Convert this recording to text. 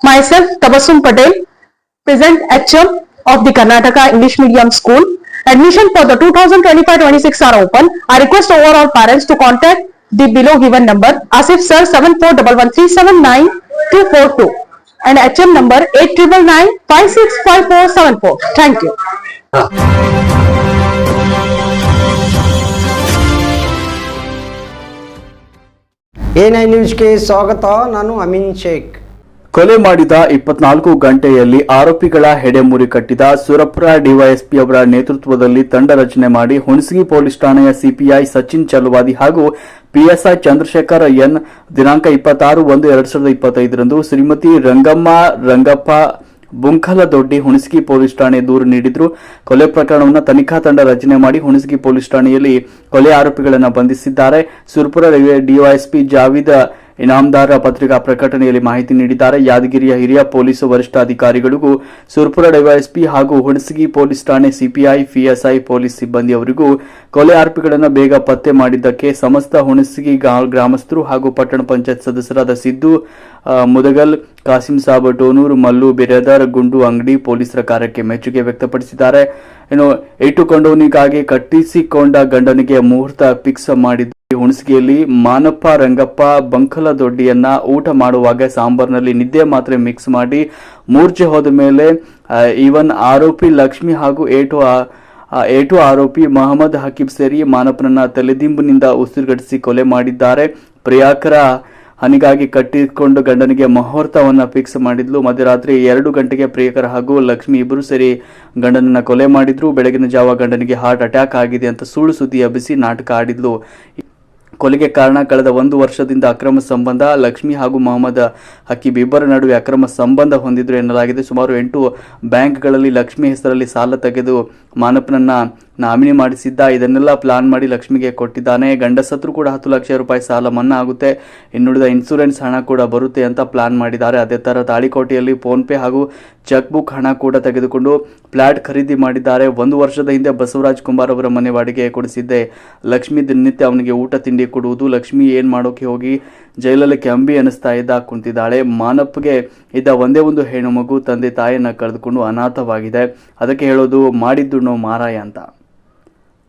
Myself, Tabassum Patel, present HM of the Karnataka English Medium School. Admission for the 2025-26 are open. I request overall parents to contact the below given number Asif sir 7411379242 and HM number 8999565474. Thank you. N I ನ್ಯೂಸ್ಗೆ ಸ್ವಾಗತ ನಾನು ಅಮೀನ್ ಶೇಖ್ ಕೊಲೆ ಮಾಡಿದ ಇಪ್ಪತ್ನಾಲ್ಕು ಗಂಟೆಯಲ್ಲಿ ಆರೋಪಿಗಳ ಹೆಡೆಮುರಿ ಕಟ್ಟಿದ Surapura DYSP ಅವರ ನೇತೃತ್ವದಲ್ಲಿ ತಂಡ ರಚನೆ ಮಾಡಿ ಹುಣಸಗಿ ಪೊಲೀಸ್ ಠಾಣೆಯ ಸಿಪಿಐ ಸಚಿನ್ ಚಲವಾದಿ ಹಾಗೂ ಪಿಎಸ್ಐ ಚಂದ್ರಶೇಖರ್ ಎನ್ ದಿನಾಂಕ ಇಪ್ಪತ್ತಾರು ಒಂದು ಎರಡ್ ಸಾವಿರದ ಇಪ್ಪತ್ತೈದರಂದು ಶ್ರೀಮತಿ ರಂಗಮ್ಮ ರಂಗಪ್ಪ ಬುಂಕಲದೊಡ್ಡಿ ಹುಣಸಗಿ ಪೊಲೀಸ್ ಠಾಣೆ ದೂರು ನೀಡಿದ್ರು. ಕೊಲೆ ಪ್ರಕರಣವನ್ನು ತನಿಖಾ ತಂಡ ರಚನೆ ಮಾಡಿ ಹುಣಸಗಿ ಪೊಲೀಸ್ ಠಾಣೆಯಲ್ಲಿ ಕೊಲೆ ಆರೋಪಿಗಳನ್ನು ಬಂಧಿಸಿದ್ದಾರೆ. ಸುರಪುರ ಡಿವೈಎಸ್ಪಿ ಜಾವಿದ್ ಇನಾಮದಾರ ಪತ್ರಿಕಾ ಪ್ರಕಟಣೆಯಲ್ಲಿ ಮಾಹಿತಿ ನೀಡಿದ್ದಾರೆ. ಯಾದಗಿರಿಯ ಹಿರಿಯ ಪೊಲೀಸ್ ವರಿಷ್ಠಾಧಿಕಾರಿಗಳಿಗೂ ಸುರ್ಪುರ ಡಿವೈಎಸ್ಪಿ ಹಾಗೂ ಹುಣಸಗಿ ಪೊಲೀಸ್ ಠಾಣೆ ಸಿಪಿಐ, ಪಿಎಸ್ಐ ಪೊಲೀಸ್ ಸಿಬ್ಬಂದಿಯವರಿಗೂ ಕೊಲೆ ಆರೋಪಿಗಳನ್ನು ಬೇಗ ಪತ್ತೆ ಮಾಡಿದ್ದಕ್ಕೆ ಸಮಸ್ತ ಹುಣಸಗಿ ಗ್ರಾಮಸ್ಥರು ಹಾಗೂ ಪಟ್ಟಣ ಪಂಚಾಯತ್ ಸದಸ್ಯರಾದ ಸಿದ್ದು ಮುದಗಲ್, ಕಾಸಿಂ ಸಾಬ್ ಟೋನೂರು ಮಲ್ಲು ಬಿರೇದಾರ್ ಗುಂಡು, ಅಂಗಡಿ ಪೊಲೀಸರ ಕಾರ್ಯಕ್ಕೆ ಮೆಚ್ಚುಗೆ ವ್ಯಕ್ತಪಡಿಸಿದ್ದಾರೆ. ಇನ್ನು ಇಟ್ಟುಕೊಂಡವನಿಗಾಗಿ ಕಟ್ಟಿಸಿಕೊಂಡ ಗಂಡನಿಗೆ ಮುಹೂರ್ತ ಫಿಕ್ಸ್ ಮಾಡಿದ್ದು ಹುಣಸಗಿಯಲ್ಲಿ ಮಾನಪ್ಪ, ರಂಗಪ್ಪ, ಬಂಕಲ ದೊಡ್ಡಿಯನ್ನ ಊಟ ಮಾಡುವಾಗ ಸಾಂಬಾರ್ನಲ್ಲಿ ನಿದ್ದೆ ಮಾತ್ರೆ ಮಿಕ್ಸ್ ಮಾಡಿ ಮೂರ್ಛೆ ಹೋದ ಮೇಲೆ ಈವನ್ ಆರೋಪಿ ಲಕ್ಷ್ಮಿ ಹಾಗೂ ಏಟು ಏಟು ಆರೋಪಿ ಮಹಮ್ಮದ್ ಹಕೀಬ್ ಸೇರಿ ಮಾನಪ್ಪನನ್ನ ತಲೆದಿಂಬಿನಿಂದ ಉಸಿರುಗಟ್ಟಿಸಿ ಕೊಲೆ ಮಾಡಿದ್ದಾರೆ. ಪ್ರಿಯಾಕರ ಹನಿಗಾಗಿ ಕಟ್ಟಿಕೊಂಡು ಗಂಡನಿಗೆ ಮುಹೂರ್ತವನ್ನ ಫಿಕ್ಸ್ ಮಾಡಿದ್ಲು. ಮಧ್ಯರಾತ್ರಿ ಎರಡು ಗಂಟೆಗೆ ಪ್ರಿಯಕರ ಹಾಗೂ ಲಕ್ಷ್ಮಿ ಇಬ್ಬರು ಸೇರಿ ಗಂಡನನ್ನ ಕೊಲೆ ಮಾಡಿದ್ರು. ಬೆಳಗಿನ ಜಾವ ಗಂಡನಿಗೆ ಹಾರ್ಟ್ ಅಟ್ಯಾಕ್ ಆಗಿದೆ ಅಂತ ಸುಳ್ಳು ಸುದ್ದಿ ಹಬ್ಬಿಸಿ ನಾಟಕ ಆಡಿದ್ಲು. ಕೊಲೆಗೆ ಕಾರಣ ಕಳೆದ ಒಂದು ವರ್ಷದಿಂದ ಅಕ್ರಮ ಸಂಬಂಧ. ಲಕ್ಷ್ಮಿ ಹಾಗೂ ಮೊಹಮ್ಮದ್ ಹಕೀಬ್ ಇಬ್ಬರ ನಡುವೆ ಅಕ್ರಮ ಸಂಬಂಧ ಹೊಂದಿದ್ರು ಎನ್ನಲಾಗಿದೆ. ಸುಮಾರು ಎಂಟು ಬ್ಯಾಂಕ್ಗಳಲ್ಲಿ ಲಕ್ಷ್ಮಿ ಹೆಸರಲ್ಲಿ ಸಾಲ ತೆಗೆದು ಮಾನಪ್ಪನನ್ನ ನಾಮಿನಿ ಮಾಡಿಸಿದ್ದ ಇದನ್ನೆಲ್ಲ ಪ್ಲಾನ್ ಮಾಡಿ ಲಕ್ಷ್ಮಿಗೆ ಕೊಟ್ಟಿದ್ದಾನೆ. ಗಂಡಸತ್ರು ಕೂಡ ಹತ್ತು ಲಕ್ಷ ರೂಪಾಯಿ ಸಾಲ ಮನ್ನಾ ಆಗುತ್ತೆ ಇನ್ನುಳಿದ ಇನ್ಸೂರೆನ್ಸ್ ಹಣ ಕೂಡ ಬರುತ್ತೆ ಅಂತ ಪ್ಲಾನ್ ಮಾಡಿದ್ದಾರೆ. ಅದೇ ಥರ ತಾಳಿಕೋಟೆಯಲ್ಲಿ ಫೋನ್ ಪೇ ಹಾಗೂ ಚೆಕ್ ಬುಕ್ ಹಣ ಕೂಡ ತೆಗೆದುಕೊಂಡು ಫ್ಲಾಟ್ ಖರೀದಿ ಮಾಡಿದ್ದಾರೆ. ಒಂದು ವರ್ಷದ ಹಿಂದೆ ಬಸವರಾಜ್ ಕುಮಾರ್ ಅವರ ಮನೆ ಬಾಡಿಗೆ ಕೊಡಿಸಿದ್ದೆ. ಲಕ್ಷ್ಮಿ ದಿನನಿತ್ಯ ಅವನಿಗೆ ಊಟ, ತಿಂಡಿ ಕೊಡುವುದು. ಲಕ್ಷ್ಮಿ ಏನು ಮಾಡೋಕೆ ಹೋಗಿ ಜೈಲಲ್ಲಿ ಕೆಂಬಿ ಅನಿಸ್ತಾ ಇದ್ದ, ಕುಂತಿದ್ದಾಳೆ. ಮಾನಪ್ಗೆ ಇದ್ದ ಒಂದೇ ಒಂದು ಹೆಣ್ಣು ಮಗು ತಂದೆ ತಾಯಿಯನ್ನು ಕಳೆದುಕೊಂಡು ಅನಾಥವಾಗಿದೆ. ಅದಕ್ಕೆ ಹೇಳೋದು ಮಾಡಿದ್ದು ಮಾರಾಯ ಅಂತ.